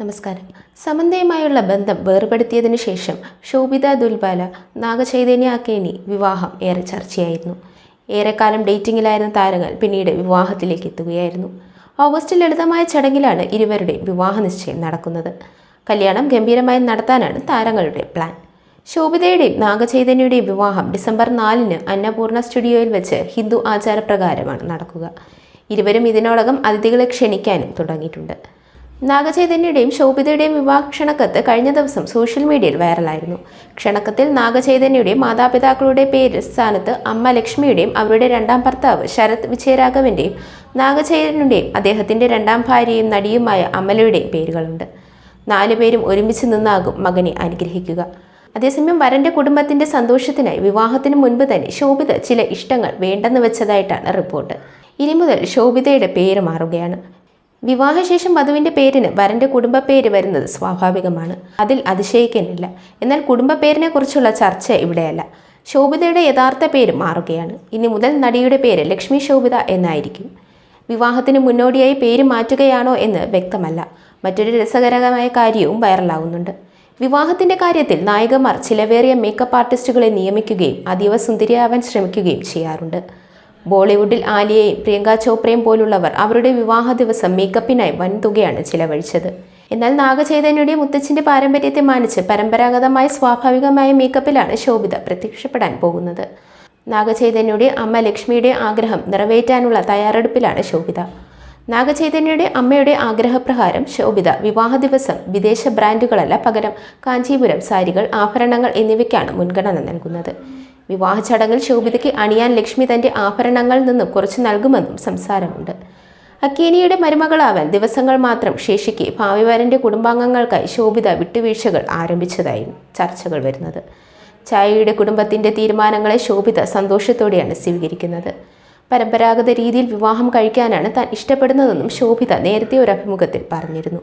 നമസ്കാരം. സമന്തയുമായുള്ള ബന്ധം വേർപെടുത്തിയതിനു ശേഷം ശോഭിത ദുൽബാല നാഗചൈതന്യ അക്കേനി വിവാഹം ഏറെ ചർച്ചയായിരുന്നു. ഏറെക്കാലം ഡേറ്റിംഗിലായിരുന്ന താരങ്ങൾ പിന്നീട് വിവാഹത്തിലേക്ക് എത്തുകയായിരുന്നു. ഓഗസ്റ്റ് ലളിതമായ ചടങ്ങിലാണ് ഇരുവരുടെ വിവാഹ നിശ്ചയം നടക്കുന്നത്. കല്യാണം ഗംഭീരമായി നടത്താനാണ് താരങ്ങളുടെ പ്ലാൻ. ശോഭിതയുടെയും നാഗചൈതന്യയുടെയും വിവാഹം ഡിസംബർ നാലിന് അന്നപൂർണ സ്റ്റുഡിയോയിൽ വെച്ച് ഹിന്ദു ആചാരപ്രകാരമാണ് നടക്കുക. ഇരുവരും ഇതിനോടകം അതിഥികളെ ക്ഷണിക്കാനും തുടങ്ങിയിട്ടുണ്ട്. നാഗചൈതന്യയുടെയും ശോഭിതയുടെയും വിവാഹ ക്ഷണക്കത്ത് കഴിഞ്ഞ ദിവസം സോഷ്യൽ മീഡിയയിൽ വൈറലായിരുന്നു. ക്ഷണക്കത്തിൽ നാഗചൈതന്യയുടെയും മാതാപിതാക്കളുടെ പേര് സ്ഥാനത്ത് അമ്മ ലക്ഷ്മിയുടെയും അവരുടെ രണ്ടാം ഭർത്താവ് ശരത് വിജയരാഘവന്റെയും നാഗചൈതന്യയുടെയും അദ്ദേഹത്തിന്റെ രണ്ടാം ഭാര്യയും നടിയുമായ അമലയുടെയും പേരുകളുണ്ട്. നാലുപേരും ഒരുമിച്ച് നിന്നാകും മകനെ അനുഗ്രഹിക്കുക. അതേസമയം വരന്റെ കുടുംബത്തിന്റെ സന്തോഷത്തിനായി വിവാഹത്തിന് മുൻപ് തന്നെ ശോഭിത ചില ഇഷ്ടങ്ങൾ വേണ്ടെന്ന് വെച്ചതായിട്ടാണ് റിപ്പോർട്ട്. ഇനി മുതൽ ശോഭിതയുടെ പേര് മാറുകയാണ്. വിവാഹശേഷം വധുവിന്റെ പേരിന് വരന്റെ കുടുംബ പേര് വരുന്നത് സ്വാഭാവികമാണ്. അതിൽ അതിശയിക്കാനില്ല. എന്നാൽ കുടുംബ പേരിനെ കുറിച്ചുള്ള ചർച്ച ഇവിടെയല്ല. ശോഭിതയുടെ യഥാർത്ഥ പേര് മാറുകയാണ്. ഇനി മുതൽ നടിയുടെ പേര് ലക്ഷ്മി ശോഭിത എന്നായിരിക്കും. വിവാഹത്തിന് മുന്നോടിയായി പേര് മാറ്റുകയാണോ എന്ന് വ്യക്തമല്ല. മറ്റൊരു രസകരമായ കാര്യവും വൈറലാവുന്നുണ്ട്. വിവാഹത്തിന്റെ കാര്യത്തിൽ നായികമാർ ചിലവേറിയ മേക്കപ്പ് ആർട്ടിസ്റ്റുകളെ നിയമിക്കുകയും അതീവ സുന്ദരിയാവാൻ ശ്രമിക്കുകയും ചെയ്യാറുണ്ട്. ബോളിവുഡിൽ ആലിയയും പ്രിയങ്ക ചോപ്രയും പോലുള്ളവർ അവരുടെ വിവാഹ ദിവസം മേക്കപ്പിനായി വൻതുകയാണ് ചിലവഴിച്ചത്. എന്നാൽ നാഗചൈതന്യയുടെ മുത്തച്ഛന്റെ പാരമ്പര്യത്തെ മാനിച്ച് പരമ്പരാഗതമായ സ്വാഭാവികമായ മേക്കപ്പിലാണ് ശോഭിത പ്രത്യക്ഷപ്പെടാൻ പോകുന്നത്. നാഗചൈതന്യയുടെ അമ്മ ലക്ഷ്മിയുടെ ആഗ്രഹം നിറവേറ്റാനുള്ള തയ്യാറെടുപ്പിലാണ് ശോഭിത. നാഗചൈതന്യയുടെ അമ്മയുടെ ആഗ്രഹപ്രകാരം ശോഭിത വിവാഹ ദിവസം വിദേശ ബ്രാൻഡുകളല്ല പകരം കാഞ്ചീപുരം സാരികൾ ആഭരണങ്ങൾ എന്നിവയ്ക്കാണ് മുൻഗണന നൽകുന്നത്. വിവാഹ ചടങ്ങിൽ ശോഭിതയ്ക്ക് അണിയാൻ ലക്ഷ്മി തന്റെ ആഭരണങ്ങളിൽ നിന്നും കുറച്ച് നൽകുമെന്നും സംസാരമുണ്ട്. അക്കേനിയുടെ മരുമകളാവാൻ ദിവസങ്ങൾ മാത്രം ശേഷിക്കെ ഭാവി വരന്റെ കുടുംബാംഗങ്ങൾക്കായി ശോഭിത വിട്ടുവീഴ്ചകൾ ആരംഭിച്ചതായും ചർച്ചകൾ വരുന്നത്. ചായയുടെ കുടുംബത്തിന്റെ തീരുമാനങ്ങളെ ശോഭിത സന്തോഷത്തോടെയാണ് സ്വീകരിക്കുന്നത്. പരമ്പരാഗത രീതിയിൽ വിവാഹം കഴിക്കാനാണ് താൻ ഇഷ്ടപ്പെടുന്നതെന്നും ശോഭിത നേരത്തെ ഒരു അഭിമുഖത്തിൽ പറഞ്ഞിരുന്നു.